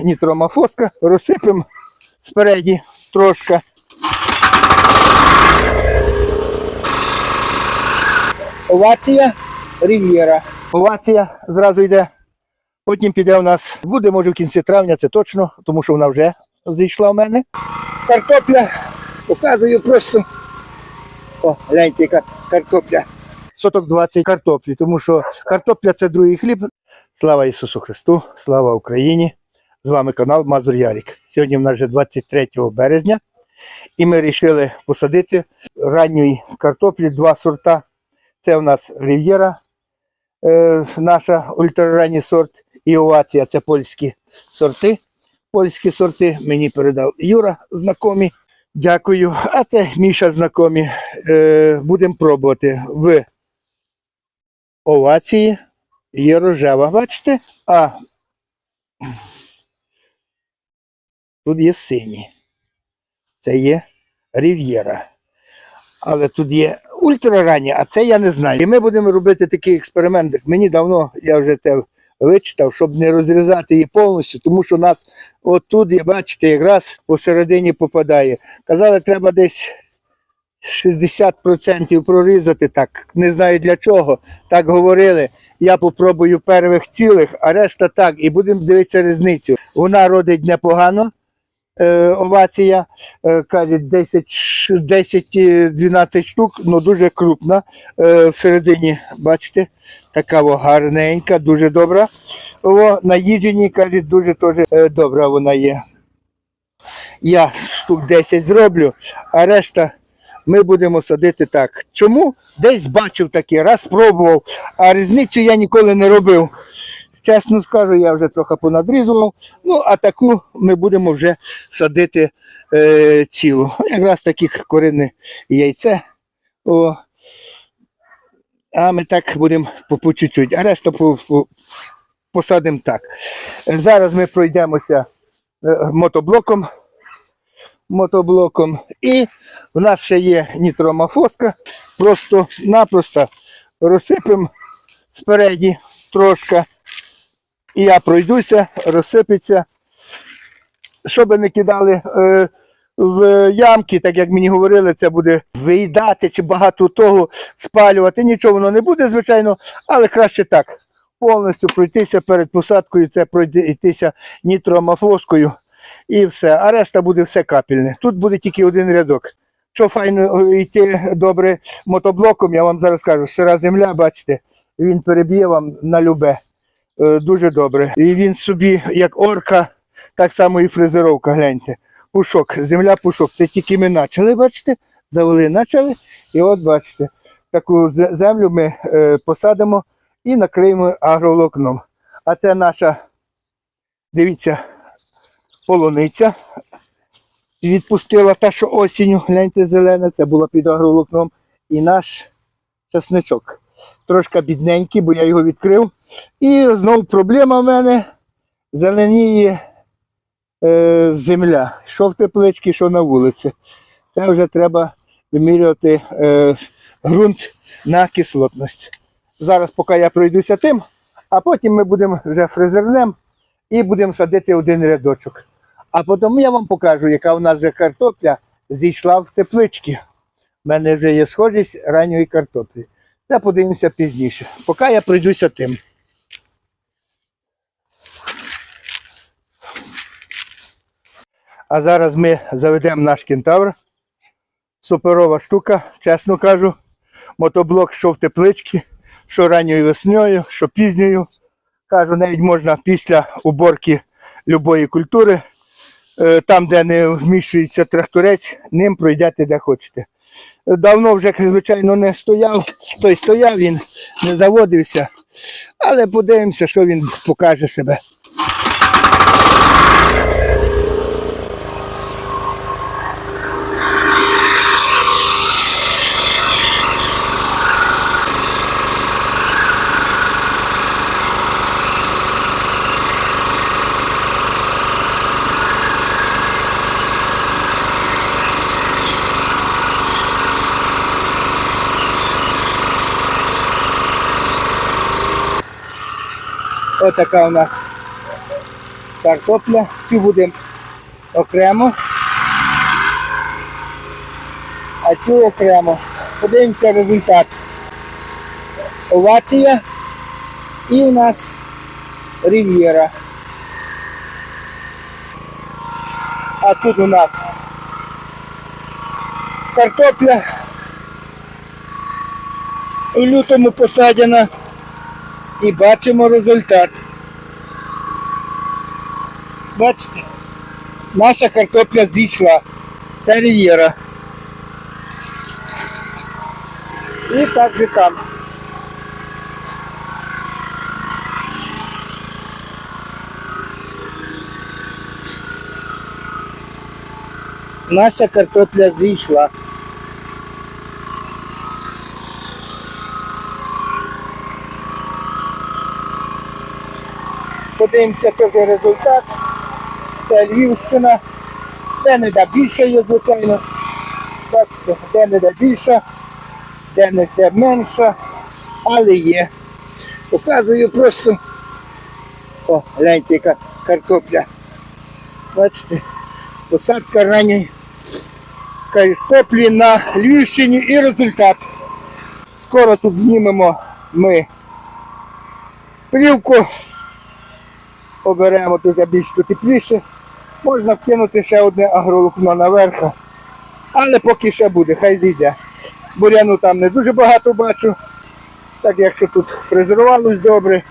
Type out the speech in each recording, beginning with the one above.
нітромафоска, розсипемо спереді трошки. Овація Рів'єра. Овація зразу йде. Потім піде у нас, буде може в кінці травня, це точно, тому що вона вже зійшла в мене. Картопля показую просто. О, гляньте, яка картопля. Соток 20 картоплі, тому що картопля це другий хліб. Слава Ісусу Христу, слава Україні! З вами канал Мазур Ярік. Сьогодні в нас вже 23 березня, і ми вирішили посадити ранньої картоплі два сорта. Це у нас Рів'єра, е, наша ультраранній сорт, і Овація це польські сорти. Польські сорти мені передав Юра знайомі. Дякую. А це Міша знайомі. Е, будемо пробувати в овації. Є рожева, бачите? А тут є сині. Це є Рів'єра. Але тут є ультраранні, а це я не знаю. І ми будемо робити такий експеримент. Мені давно я вже те вичитав, щоб не розрізати її повністю, тому що нас отут, бачите, якраз посередині попадає. Казали, треба десь 60% прорізати так. Не знаю для чого. Так говорили. Я попробую первих цілих, а решта так. І будемо дивитися різницю. Вона родить непогано. Е, овація, е, кажуть, 10-12 штук, ну дуже крупна. Е, всередині, бачите, така о, гарненька, дуже добра. О, на їжені, кажуть, дуже теж е, добра вона є. Я штук 10 зроблю, а решта ми будемо садити так. Чому? Десь бачив таке, раз пробував, а різницю я ніколи не робив. Чесно скажу, я вже трохи понадрізував. Ну, а таку ми будемо вже садити е, цілу. Якраз таких коринне яйце. О. А ми так будемо по, чуть-чуть, а решта по, по, посадимо так. Зараз ми пройдемося е, мотоблоком. Мотоблоком. І в нас ще є нітромафоска. Просто-напросто розсипемо спереді трошки. І я пройдуся, розсипеться. Щоб не кидали е, в ямки, так як мені говорили, це буде виїдати чи багато того спалювати. Нічого воно не буде, звичайно, але краще так. Повністю пройтися перед посадкою, це пройтися нітромафоскою і все. А решта буде все капельне. Тут буде тільки один рядок. Що файно йти добре мотоблоком, я вам зараз кажу, сира земля, бачите, він переб'є вам на любе. Е, Дуже добре. І він собі, як орка, так само і фрезеровка, гляньте. Пушок, земля пушок. Це тільки ми почали, бачите? Завели, почали. І от бачите, таку землю ми е, посадимо і накриємо агроволокном. А це наша, дивіться, полуниця. Відпустила та, що осінню, гляньте, зелена, це була під агроволокном. І наш часничок. Трошки бідненький, бо я його відкрив. І знову проблема в мене зеленіє е, земля. Що в тепличці, що на вулиці. Це вже треба вимірювати е, ґрунт на кислотність. Зараз, поки я пройдуся тим, а потім ми будемо вже фрезернем і будемо садити один рядочок. А потім я вам покажу, яка у нас вже картопля зійшла в теплички. У мене вже є схожість ранньої картоплі. Це подивимося пізніше. Поки я пройдуся тим. А зараз ми заведемо наш кентавр. Суперова штука, чесно кажу. Мотоблок що в тепличці, що ранньою весною, що пізньою. Кажу, навіть можна після уборки любої культури, е, там, де не вміщується тракторець, ним пройдете де хочете. Давно вже, звичайно, не стояв, той стояв, він не заводився. Але подивимося, що він покаже себе. Отака у нас картопля. Цю будемо окремо. А цю окремо. Подивимося результат. Овація. І у нас Рів'єра. А тут у нас картопля у лютому посаджена і бачимо результат. Бачите, наша картопля зійшла. Це рів'єра. І так же там. Наша картопля зійшла. Подивимося теж результат. Це Львівщина. Де не де більше є, звичайно. Бачите, де не де більше, де не де менше, але є. Показую просто. О, гляньте, яка картопля. Бачите, посадка ранньої картоплі на Львівщині і результат. Скоро тут знімемо ми плівку. Оберемо тут більш тепліше. Можна вкинути ще одне агролукно наверх. Але поки ще буде, хай зійде. Буряну там не дуже багато бачу. Так якщо тут фрезерувалось добре.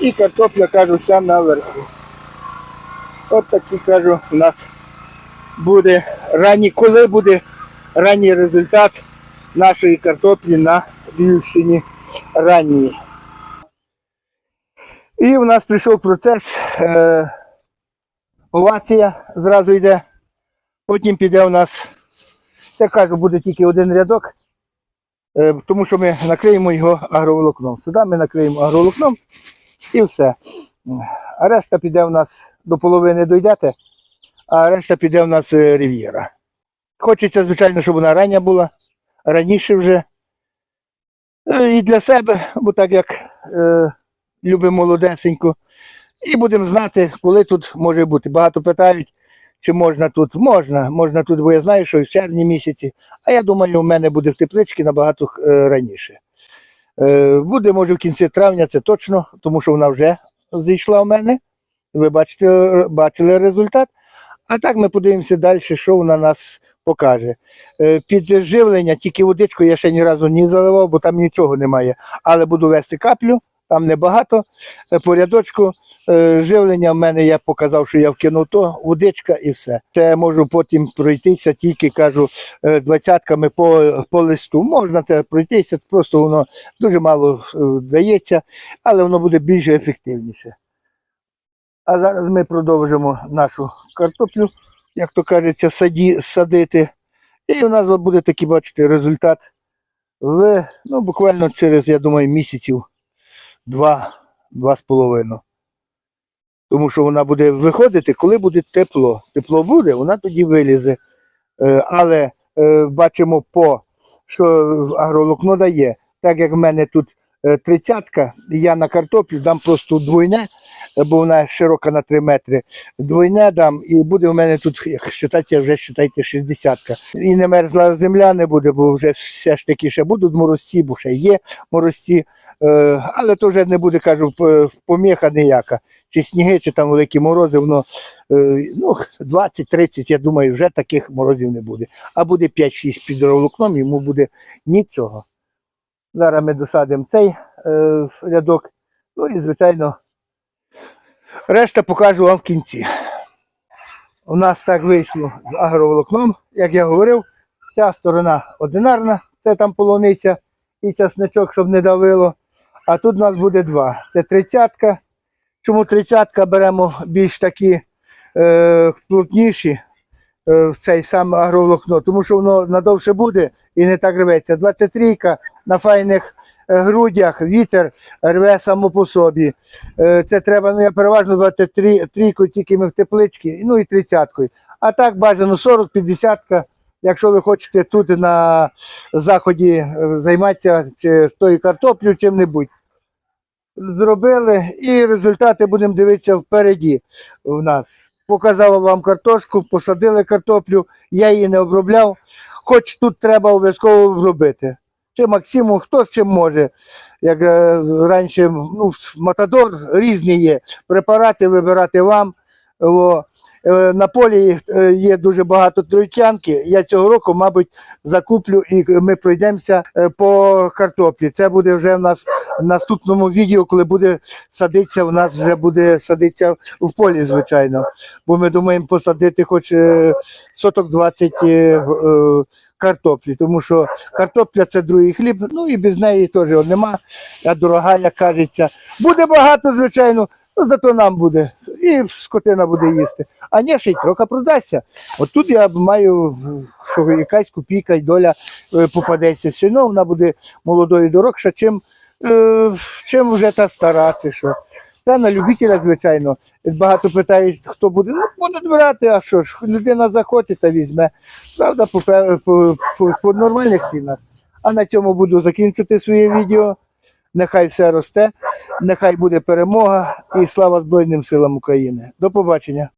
І картопля, кажу, вся наверху. От такий, кажу, у нас буде ранній, коли буде ранній результат нашої картоплі на Львівщині ранній. І у нас прийшов процес е, овація зразу йде. Потім піде у нас, це кажу, буде тільки один рядок, е, тому що ми накриємо його агроволокном. Сюди ми накриємо агроволокном і все. А решта піде у нас до половини дойдете, а решта піде у нас е, рів'єра. Хочеться, звичайно, щоб вона рання була, раніше вже. І для себе, бо так як любимо молодесеньку. І будемо знати, коли тут може бути. Багато питають, чи можна тут. Можна, можна тут, бо я знаю, що в червні місяці. А я думаю, у мене буде в тепличці набагато е, раніше. Е, буде, може, в кінці травня, це точно, тому що вона вже зійшла в мене. Ви бачите, бачили результат. А так ми подивимося далі, що вона нас покаже. Е, Під живлення тільки водичку я ще ні разу не заливав, бо там нічого немає. Але буду вести каплю, там небагато. Е, По рядочку е, живлення в мене я показав, що я вкинув то, водичка і все. Це можу потім пройтися, тільки кажу, е, двадцятками по, по листу. Можна це пройтися, просто воно дуже мало дається, але воно буде більш ефективніше. А зараз ми продовжимо нашу картоплю, як то кажеться, саді, садити. І у нас буде такий, бачите, результат в, ну, буквально через, я думаю, місяців два, два з половиною. Тому що вона буде виходити, коли буде тепло. Тепло буде, вона тоді вилізе. Е, Але е, бачимо по, що агролокно дає, так як в мене тут тридцятка, я на картоплю дам просто двойне, е, бо вона широка на 3 метри. Двойне дам, і буде у мене тут, як вважається, вже вважайте, 60. І не мерзла земля не буде, бо вже все ж таки ще будуть морозці, бо ще є морозці. Е, Але то вже не буде, кажу, поміха ніяка. Чи сніги, чи там великі морози, воно е, ну, 20-30, я думаю, вже таких морозів не буде. А буде 5-6 під волокном, йому буде нічого. Зараз ми досадимо цей е, рядок. Ну і, звичайно, решта покажу вам в кінці. У нас так вийшло з агроволокном, як я говорив, ця сторона одинарна, це там полуниця і часничок, щоб не давило. А тут у нас буде два. Це тридцятка. Чому тридцятка беремо більш такі е, плотніші е, в цей сам агроволокно? Тому що воно надовше буде і не так рветься. 23 на файних е, грудях, вітер рве само по собі. Е, це треба, ну я переважно 23 трійкою тільки ми в тепличці, ну і тридцяткою. А так бажано 40-50. Якщо ви хочете тут на заході е, займатися чи з тою картоплею чим-небудь. зробили, і результати будемо дивитися впереді в нас. Показав вам картошку, посадили картоплю, я її не обробляв, хоч тут треба обов'язково обробити. Чи Максимум, хто з чим може. Як е, раніше, ну, матадор різні є. Препарати вибирати вам. О, е, на полі е, є дуже багато тройтянки. Я цього року, мабуть, закуплю і ми пройдемося по картоплі. Це буде вже в нас в наступному відео, коли буде садитися, в нас вже буде садитися в полі, звичайно. Бо ми думаємо посадити хоч соток 20 е, е, картоплі, тому що картопля це другий хліб, ну і без неї теж нема, а дорога, як кажеться. Буде багато, звичайно, ну зато нам буде. І скотина буде їсти. А ні, ще й трохи продасться. От тут я маю, що якась копійка й доля е, попадеться. Все одно вона буде молодою дорогша, чим, е, чим вже та стара, чи що. Та на любителя, звичайно. Багато питають, хто буде. Ну, будуть брати, а що ж, людина захоче та візьме. Правда, по, по, по, по нормальних цінах. А на цьому буду закінчити своє відео. Нехай все росте, нехай буде перемога і слава Збройним силам України. До побачення.